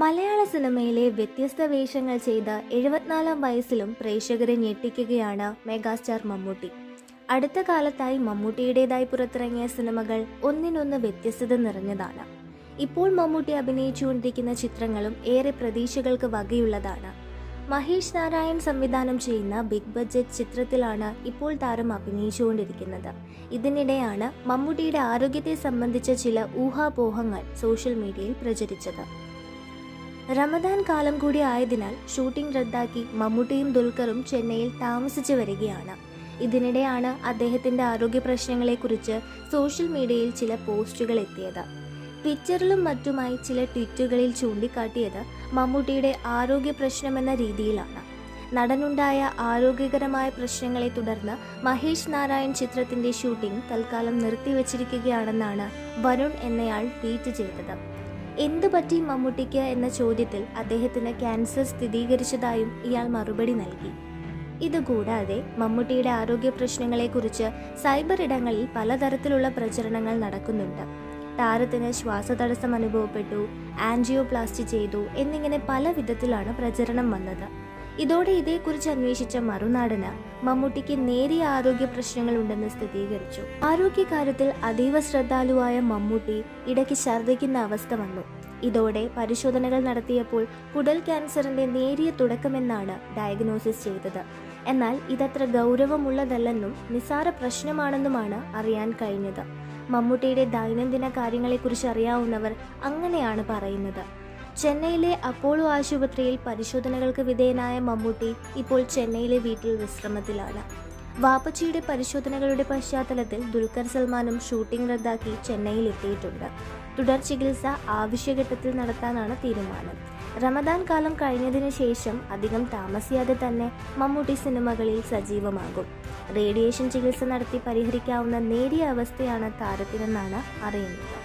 മലയാള സിനിമയിലെ വ്യത്യസ്ത വേഷങ്ങൾ ചെയ്ത് എഴുപത്തിനാലാം വയസ്സിലും പ്രേക്ഷകരെ ഞെട്ടിക്കുകയാണ് മെഗാസ്റ്റാർ മമ്മൂട്ടി. അടുത്ത കാലത്തായി മമ്മൂട്ടിയുടേതായി പുറത്തിറങ്ങിയ സിനിമകൾ ഒന്നിനൊന്ന് വ്യത്യസ്തത നിറഞ്ഞതാണ്. ഇപ്പോൾ മമ്മൂട്ടി അഭിനയിച്ചുകൊണ്ടിരിക്കുന്ന ചിത്രങ്ങളും ഏറെ പ്രതീക്ഷകൾക്ക് വകയുള്ളതാണ്. മഹേഷ് നാരായൺ സംവിധാനം ചെയ്യുന്ന ബിഗ് ബഡ്ജറ്റ് ചിത്രത്തിലാണ് ഇപ്പോൾ താരം അഭിനയിച്ചുകൊണ്ടിരിക്കുന്നത്. ഇതിനിടെയാണ് മമ്മൂട്ടിയുടെ ആരോഗ്യത്തെ സംബന്ധിച്ച ചില ഊഹാപോഹങ്ങൾ സോഷ്യൽ മീഡിയയിൽ പ്രചരിച്ചത്. റമദാൻ കാലം കൂടി ആയതിനാൽ ഷൂട്ടിംഗ് റദ്ദാക്കി മമ്മൂട്ടിയും ദുൽഖറും ചെന്നൈയിൽ താമസിച്ചു വരികയാണ്. ഇതിനിടെയാണ് അദ്ദേഹത്തിന്റെ ആരോഗ്യ പ്രശ്നങ്ങളെക്കുറിച്ച് സോഷ്യൽ മീഡിയയിൽ ചില പോസ്റ്റുകൾ എത്തിയത്. ട്വിറ്ററിലും മറ്റുമായി ചില ട്വീറ്റുകളിൽ ചൂണ്ടിക്കാട്ടിയത് മമ്മൂട്ടിയുടെ ആരോഗ്യ പ്രശ്നമെന്ന രീതിയിലാണ്. നടനുണ്ടായ ആരോഗ്യകരമായ പ്രശ്നങ്ങളെ തുടർന്ന് മഹേഷ് നാരായൺ ചിത്രത്തിന്റെ ഷൂട്ടിംഗ് തൽക്കാലം നിർത്തിവച്ചിരിക്കുകയാണെന്നാണ് വരുൺ എന്നയാൾ ട്വീറ്റ് ചെയ്തത്. എന്തു പറ്റി മമ്മൂട്ടിക്ക് എന്ന ചോദ്യത്തിൽ അദ്ദേഹത്തിന് ക്യാൻസർ സ്ഥിരീകരിച്ചതായും ഇയാൾ മറുപടി നൽകി. ഇതുകൂടാതെ മമ്മൂട്ടിയുടെ ആരോഗ്യ പ്രശ്നങ്ങളെക്കുറിച്ച് സൈബർ ഇടങ്ങളിൽ പലതരത്തിലുള്ള പ്രചരണങ്ങൾ നടക്കുന്നുണ്ട്. താരത്തിന് ശ്വാസതടസ്സം അനുഭവപ്പെട്ടു ആൻജിയോപ്ലാസ്റ്റി ചെയ്തു എന്നിങ്ങനെ പല വിധത്തിലാണ് പ്രചരണം വന്നത്. ഇതോടെ ഇതേക്കുറിച്ച് അന്വേഷിച്ച മറുനാടന് മമ്മൂട്ടിക്ക് നേരിയ ആരോഗ്യ പ്രശ്നങ്ങൾ ഉണ്ടെന്ന് സ്ഥിരീകരിച്ചു. ആരോഗ്യകാര്യത്തിൽ അതീവ ശ്രദ്ധാലുവായ മമ്മൂട്ടി ഇടയ്ക്ക് ഛർദ്ദിക്കുന്ന അവസ്ഥ വന്നു. ഇതോടെ പരിശോധനകൾ നടത്തിയപ്പോൾ കുടൽ ക്യാൻസറിന്റെ നേരിയ തുടക്കമെന്നാണ് ഡയഗ്നോസിസ് ചെയ്തത്. എന്നാൽ ഇതത്ര ഗൗരവമുള്ളതല്ലെന്നും നിസാര പ്രശ്നമാണെന്നുമാണ് അറിയാൻ കഴിഞ്ഞത്. മമ്മൂട്ടിയുടെ ദൈനംദിന കാര്യങ്ങളെക്കുറിച്ച് അറിയാവുന്നവർ അങ്ങനെയാണ് പറയുന്നത്. ചെന്നൈയിലെ അപ്പോളോ ആശുപത്രിയിൽ പരിശോധനകൾക്ക് വിധേയനായ മമ്മൂട്ടി ഇപ്പോൾ ചെന്നൈയിലെ വീട്ടിൽ വിശ്രമത്തിലാണ്. വാപ്പച്ചിയുടെ പരിശോധനകളുടെ പശ്ചാത്തലത്തിൽ ദുൽഖർ സൽമാനും ഷൂട്ടിംഗ് റദ്ദാക്കി ചെന്നൈയിൽ എത്തിയിട്ടുണ്ട്. തുടർ ചികിത്സ ആവശ്യഘട്ടത്തിൽ നടത്താനാണ് തീരുമാനം. റമദാൻ കാലം കഴിഞ്ഞതിന് ശേഷം അധികം താമസിയാതെ തന്നെ മമ്മൂട്ടി സിനിമകളിൽ സജീവമാകും. റേഡിയേഷൻ ചികിത്സ നടത്തി പരിഹരിക്കാവുന്ന നേരിയ അവസ്ഥയാണ് താരത്തിനെന്നാണ് അറിയുന്നത്.